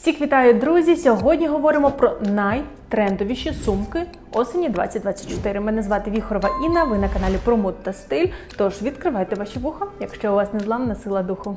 Всіх вітаю, друзі! Сьогодні говоримо про найтрендовіші сумки осені 2024. Мене звати Віхорова Інна. Ви на каналі Промод та стиль. Тож відкривайте ваші вуха, якщо у вас незламна сила духу.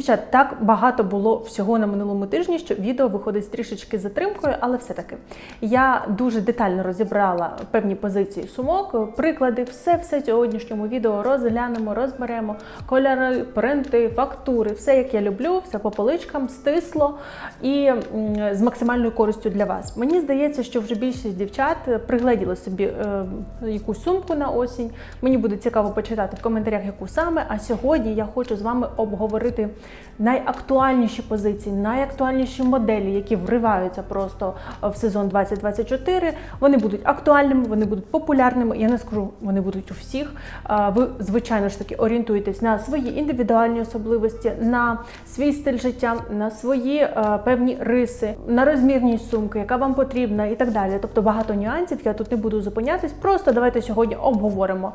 Дівчат, так багато було всього на минулому тижні, що відео виходить з трішечки затримкою, але все-таки я дуже детально розібрала певні позиції сумок, приклади, все все сьогоднішньому відео розглянемо, розберемо кольори, принти, фактури, все як я люблю, все по поличкам, стисло і з максимальною користю для вас. Мені здається, що вже більшість дівчат пригледіли собі е, якусь сумку на осінь. Мені буде цікаво почитати в коментарях, яку саме. А сьогодні я хочу з вами обговорити найактуальніші позиції, найактуальніші моделі, які вриваються просто в сезон 2024. Вони будуть актуальними, вони будуть популярними. Я не скажу, вони будуть у всіх. Ви, звичайно ж таки, орієнтуєтесь на свої індивідуальні особливості, на свій стиль життя, на свої е, певні риси, на розмірність сумки, яка вам потрібна, і так далі. Тобто багато нюансів. Я тут не буду зупинятись. Просто давайте сьогодні обговоримо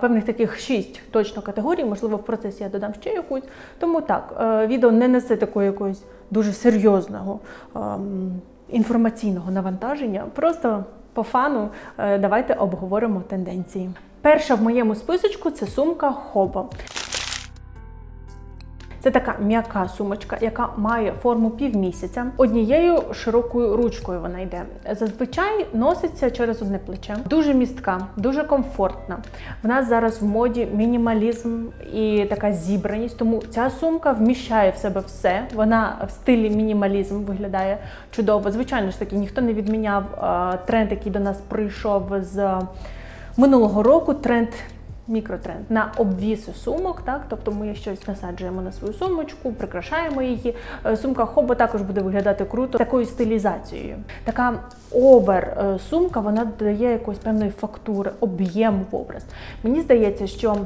певних таких шість точно категорій. Можливо, в процесі я додам ще якусь. Тому так, е, відео не несе такого якогось дуже серйозного ем, інформаційного навантаження. Просто по фану е, давайте обговоримо тенденції. Перша в моєму списочку це сумка Хобо. Це така м'яка сумочка, яка має форму півмісяця. Однією широкою ручкою вона йде. Зазвичай носиться через одне плече. Дуже містка, дуже комфортна. В нас зараз в моді мінімалізм і така зібраність. Тому ця сумка вміщає в себе все. Вона в стилі мінімалізм виглядає чудово. Звичайно ж таки, ніхто не відміняв е, тренд, який до нас прийшов з минулого року. Тренд Мікротренд на обвіси сумок, так тобто ми щось насаджуємо на свою сумочку, прикрашаємо її. Е, Сумка хобо також буде виглядати круто такою стилізацією. Така овер е, вона додає якоїсь певної фактури, об'єму в образ. Мені здається, що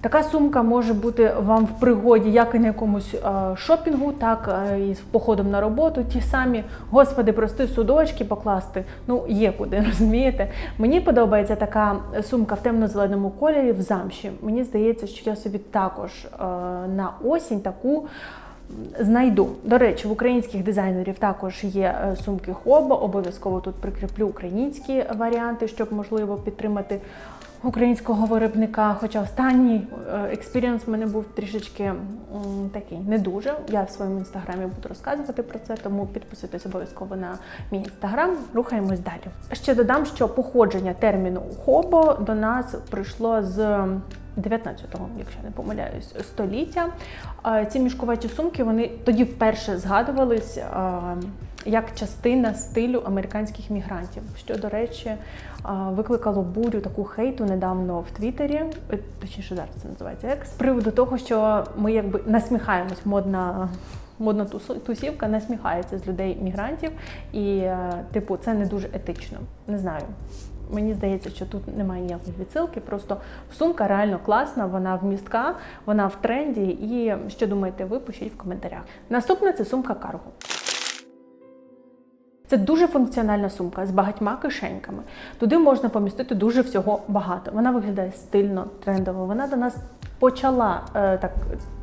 така сумка може бути вам в пригоді як і на якомусь е, шопінгу, так е, і з походом на роботу. Ті самі, господи, прости судочки покласти. Ну, є куди, розумієте? Мені подобається така сумка в темно-зеленому кольорі в замші. Мені здається, що я собі також е, на осінь таку. Знайду. До речі, в українських дизайнерів також є сумки Хобо. Обов'язково тут прикріплю українські варіанти, щоб можливо підтримати українського виробника. Хоча останній е, експірієнс в мене був трішечки такий не дуже. Я в своєму інстаграмі буду розказувати про це, тому підписуйтесь обов'язково на мій інстаграм. Рухаємось далі. Ще додам, що походження терміну Хобо до нас прийшло з 19-го, якщо не помиляюсь, століття. Е, Ці мішкувачі сумки вони тоді вперше згадувались е, як частина стилю американських мігрантів, що, до речі, викликало бурю таку хейту недавно в Твіттері, е, точніше зараз це називається екс, з приводу того, що ми якби насміхаємось модна. Модна тусівка насміхається з людей мігрантів, і е, типу це не дуже етично. Не знаю. Мені здається, що тут немає ніякої відсилки. Просто сумка реально класна, вона вмістка, вона в тренді. І що думаєте, ви пишіть в коментарях. Наступна це сумка Cargo. Це дуже функціональна сумка з багатьма кишеньками. Туди можна помістити дуже всього багато. Вона виглядає стильно, трендово. Вона до нас почала е, так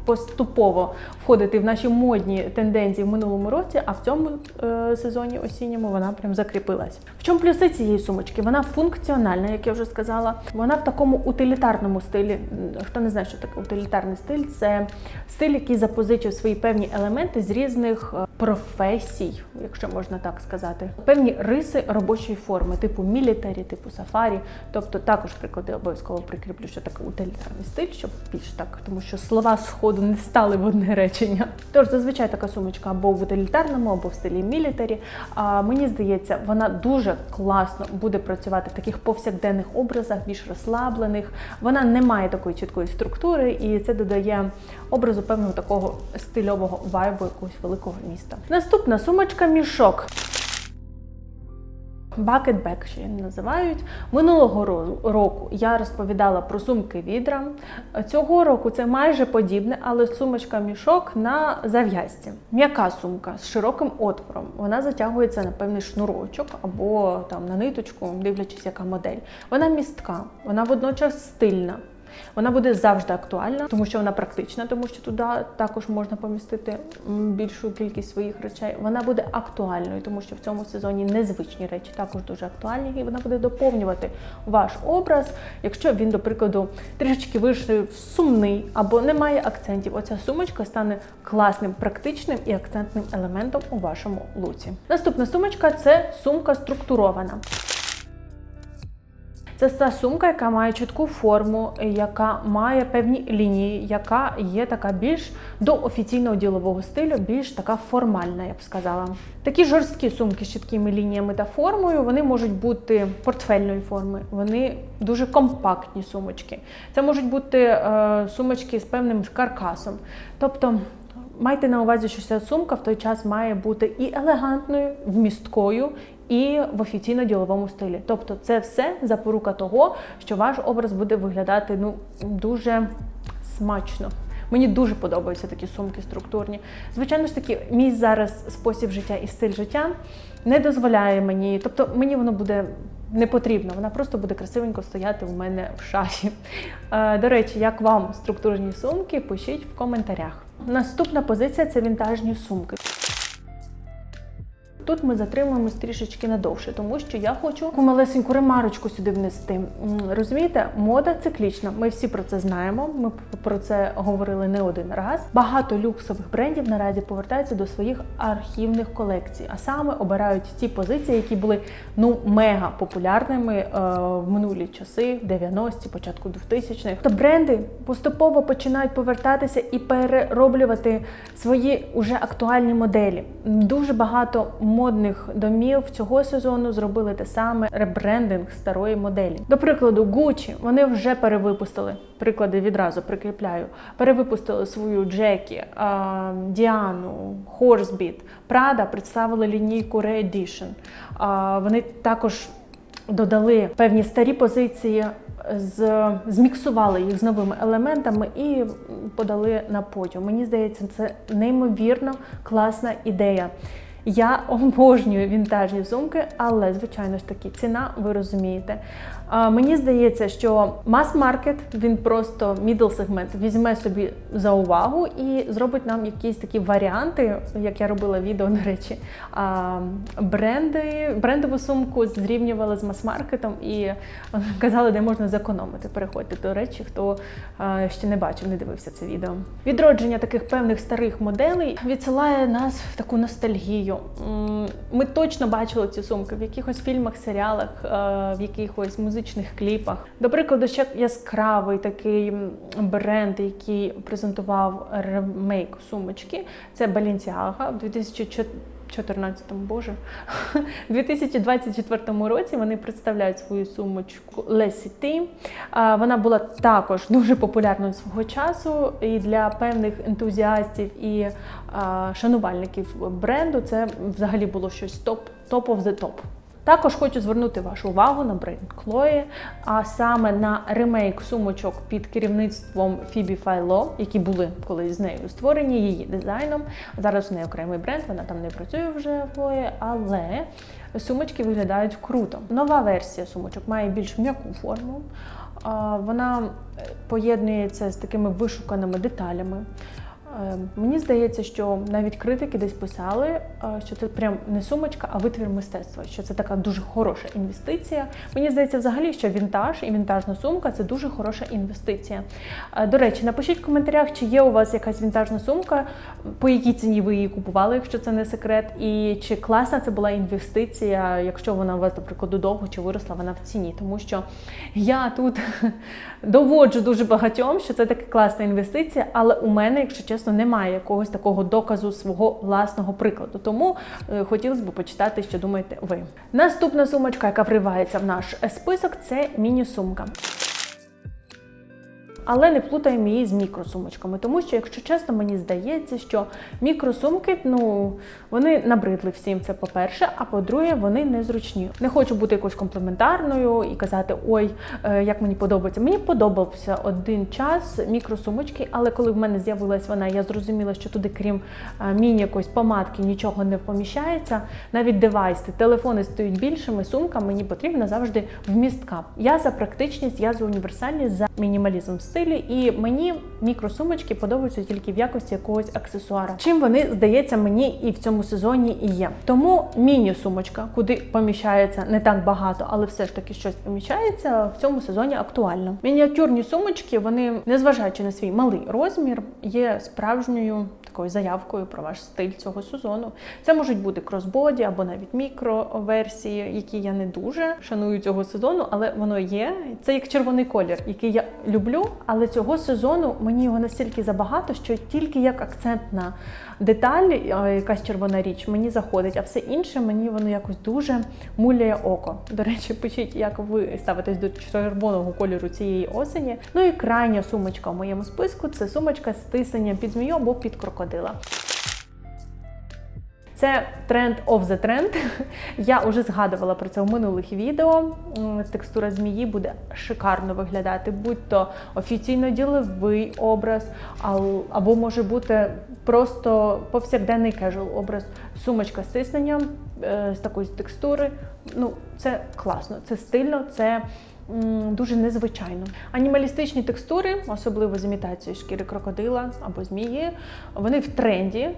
поступово входити в наші модні тенденції в минулому році, а в цьому е, сезоні осінньому вона прям закріпилась. В чому плюси цієї сумочки? Вона функціональна, як я вже сказала. Вона в такому утилітарному стилі. Хто не знає, що таке утилітарний стиль, це стиль, який запозичив свої певні елементи з різних е, професій, якщо можна так сказати, певні риси робочої форми, типу мілітарі, типу сафарі. Тобто також приклади обов'язково прикріплю, що таке утилітарний стиль, щоб більш так, тому що слова сходу не стали в одне речення. Тож зазвичай така сумочка або в утилітарному, або в стилі мілітарі. А мені здається, вона дуже класно буде працювати в таких повсякденних образах, більш розслаблених. Вона не має такої чіткої структури, і це додає образу певного такого стильового вайбу якогось великого міста. Наступна сумочка мішок. Bag ще її називають. Минулого року я розповідала про сумки відра. Цього року це майже подібне, але сумочка мішок на зав'язці. М'яка сумка з широким отвором. Вона затягується на певний шнурочок або там на ниточку, дивлячись, яка модель. Вона містка, вона водночас стильна. Вона буде завжди актуальна, тому що вона практична, тому що туди також можна помістити більшу кількість своїх речей. Вона буде актуальною, тому що в цьому сезоні незвичні речі також дуже актуальні, і вона буде доповнювати ваш образ. Якщо він, до прикладу, трішечки вийшов сумний або не має акцентів, оця сумочка стане класним, практичним і акцентним елементом у вашому луці. Наступна сумочка це сумка структурована. Це та сумка, яка має чітку форму, яка має певні лінії, яка є така більш до офіційного ділового стилю, більш така формальна, я б сказала. Такі жорсткі сумки з чіткими лініями та формою, вони можуть бути портфельної форми, вони дуже компактні сумочки. Це можуть бути е, сумочки з певним каркасом. Тобто Майте на увазі, що ця сумка в той час має бути і елегантною, вмісткою, і в офіційно-діловому стилі. Тобто, це все запорука того, що ваш образ буде виглядати ну дуже смачно. Мені дуже подобаються такі сумки структурні. Звичайно ж таки, мій зараз спосіб життя і стиль життя не дозволяє мені, тобто мені воно буде не потрібно, вона просто буде красивенько стояти у мене в шафі. Е, До речі, як вам структурні сумки, пишіть в коментарях. Наступна позиція це вінтажні сумки. Тут ми затримуємось трішечки надовше, тому що я хочу таку малесеньку ремарочку сюди внести. Розумієте, мода циклічна. Ми всі про це знаємо. Ми про це говорили не один раз. Багато люксових брендів наразі повертаються до своїх архівних колекцій, а саме обирають ті позиції, які були ну мега популярними е, в минулі часи, 90-ті, початку 2000-х. То бренди поступово починають повертатися і перероблювати свої уже актуальні моделі. Дуже багато модних домів цього сезону зробили те саме ребрендинг старої моделі. До прикладу, Gucci, вони вже перевипустили приклади відразу прикріпляю. Перевипустили свою Джекі, Діану, Хорсбіт, Прада представили лінійку Re-Edition. Вони також додали певні старі позиції. З зміксували їх з новими елементами і подали на подіум. Мені здається, це неймовірно класна ідея. Я обожнюю вінтажні сумки, але звичайно ж таки ціна, ви розумієте. А, Мені здається, що мас-маркет він просто мідл сегмент візьме собі за увагу і зробить нам якісь такі варіанти, як я робила відео, до речі. А, Бренди, брендову сумку зрівнювали з мас-маркетом і казали, де можна зекономити. Переходьте до речі, хто а, ще не бачив, не дивився це відео. Відродження таких певних старих моделей відсилає нас в таку ностальгію. М, Ми точно бачили ці сумки в якихось фільмах, серіалах, е, в якихось музичних кліпах. До прикладу, ще яскравий такий бренд, який презентував ремейк сумочки. Це Balenciaga в 2004 14-му, боже, у 2024 році вони представляють свою сумочку Lesity. А, Вона була також дуже популярною свого часу і для певних ентузіастів і шанувальників бренду це взагалі було щось топ, топ of the top. Також хочу звернути вашу увагу на бренд Chloe, а саме на ремейк сумочок під керівництвом Фібі Файло, які були колись з нею створені її дизайном. Зараз у неї окремий бренд, вона там не працює вже в Chloe, але сумочки виглядають круто. Нова версія сумочок має більш м'яку форму. Вона е, поєднується з такими вишуканими деталями. Е, Мені здається, що навіть критики десь писали, е, що це прям не сумочка, а витвір мистецтва, що це така дуже хороша інвестиція. Мені здається, взагалі, що вінтаж і вінтажна сумка це дуже хороша інвестиція. Е, До речі, напишіть в коментарях, чи є у вас якась вінтажна сумка, по якій ціні ви її купували, якщо це не секрет, і чи класна це була інвестиція, якщо вона у вас, до прикладу, довго чи виросла вона в ціні. Тому що я тут доводжу дуже багатьом, що це така класна інвестиція, але у мене, якщо чесно, немає якогось такого доказу свого власного прикладу. Тому е, хотілося б почитати, що думаєте ви. Наступна сумочка, яка вривається в наш список, це міні-сумка. Але не плутаємо її з мікросумочками, тому що, якщо чесно, мені здається, що мікросумки, ну вони набридли всім. Це по-перше, а по-друге, вони незручні. Не хочу бути якоюсь комплементарною і казати, ой, е, як мені подобається. Мені подобався один час мікросумочки, але коли в мене з'явилась вона, я зрозуміла, що туди, крім е, міні якоїсь помадки, нічого не поміщається. Навіть девайси, телефони стають більшими, сумка мені потрібна завжди вмістка. Я за практичність, я за універсальність, за мінімалізм стилі, і мені мікросумочки подобаються тільки в якості якогось аксесуара. Чим вони здається мені і в цьому сезоні і є. Тому міні-сумочка, куди поміщається не так багато, але все ж таки щось поміщається, в цьому сезоні актуально. Мініатюрні сумочки, вони, незважаючи на свій малий розмір, є справжньою такою заявкою про ваш стиль цього сезону. Це можуть бути кросбоді або навіть мікроверсії, які я не дуже шаную цього сезону, але воно є. Це як червоний колір, який я люблю, але цього сезону мені його настільки забагато, що тільки як акцентна деталь, якась червона річ, мені заходить, а все інше мені воно якось дуже муляє око. До речі, пишіть, як ви ставитесь до червоного кольору цієї осені. Ну і крайня сумочка в моєму списку це сумочка з тисненням під змію або під крокодила. Це тренд of the trend. Я вже згадувала про це в минулих відео. Текстура змії буде шикарно виглядати, будь то офіційно діловий образ, або може бути просто повсякденний кежуал образ. Сумочка з тисненням е, з такої текстури. Ну, це класно, це стильно, це дуже незвичайно. Анімалістичні текстури, особливо з імітацією шкіри крокодила або змії, вони в тренді е,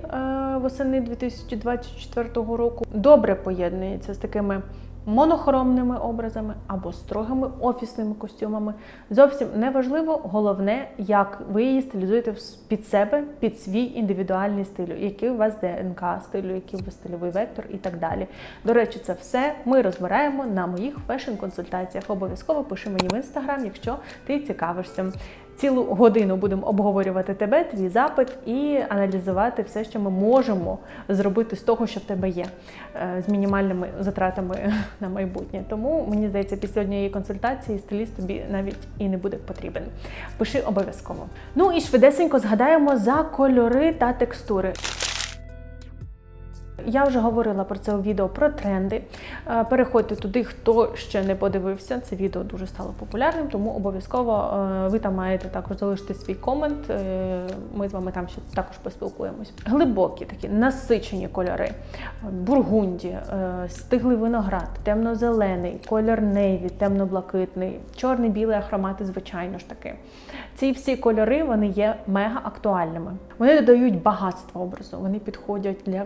восени 2024 року. Добре поєднуються з такими монохромними образами або строгими офісними костюмами. Зовсім не важливо, головне, як ви її стилізуєте під себе, під свій індивідуальний стиль, який у вас ДНК стилю, який у вас стильовий вектор і так далі. До речі, це все ми розбираємо на моїх фешн-консультаціях. Обов'язково пиши мені в інстаграм, якщо ти цікавишся. Цілу годину будемо обговорювати тебе, твій запит і аналізувати все, що ми можемо зробити з того, що в тебе є, е, з мінімальними затратами на майбутнє. Тому мені здається, після однієї консультації стиліст тобі навіть і не буде потрібен. Пиши обов'язково. Ну і швидесенько згадаємо за кольори та текстури. Я вже говорила про це у відео про тренди. Е, Переходьте туди, хто ще не подивився. Це відео дуже стало популярним, тому обов'язково е, ви там маєте також залишити свій комент. Е, Ми з вами там ще також поспілкуємось. Глибокі такі насичені кольори: бургунді, стиглий виноград, темно-зелений, колір нейві, темно-блакитний, чорний, білий ахромати, звичайно ж таки. Ці всі кольори вони є мега актуальними. Вони додають багатство образу, вони підходять для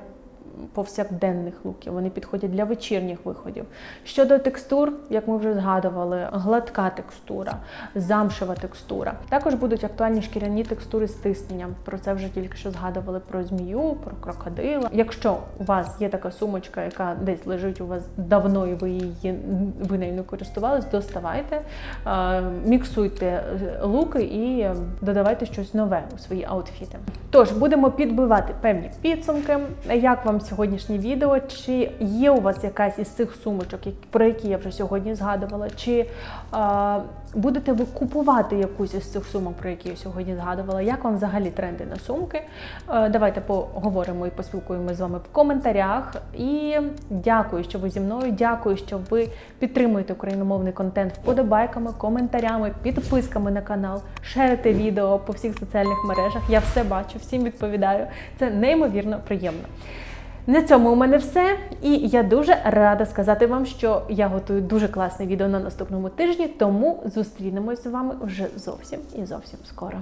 повсякденних луків, вони підходять для вечірніх виходів. Щодо текстур, як ми вже згадували, гладка текстура, замшева текстура. Також будуть актуальні шкіряні текстури з тисненням. Про це вже тільки що згадували про змію, про крокодила. Якщо у вас є така сумочка, яка десь лежить у вас давно, і ви її ви нею не користувались, доставайте, е, міксуйте е, луки і е, додавайте щось нове у свої аутфіти. Тож будемо підбивати певні підсумки. Як вам сьогоднішнє відео? Чи є у вас якась із цих сумочок, про які я вже сьогодні згадувала? Чи е, будете ви купувати якусь із цих сумок, про які я сьогодні згадувала? Як вам взагалі тренди на сумки? Е, давайте поговоримо і поспілкуємося з вами в коментарях. І дякую, що ви зі мною. Дякую, що ви підтримуєте україномовний контент вподобайками, коментарями, підписками на канал, шерите відео по всіх соціальних мережах. Я все бачу, всім відповідаю. Це неймовірно приємно. На цьому у мене все. І я дуже рада сказати вам, що я готую дуже класне відео на наступному тижні, тому зустрінемось з вами вже зовсім і зовсім скоро.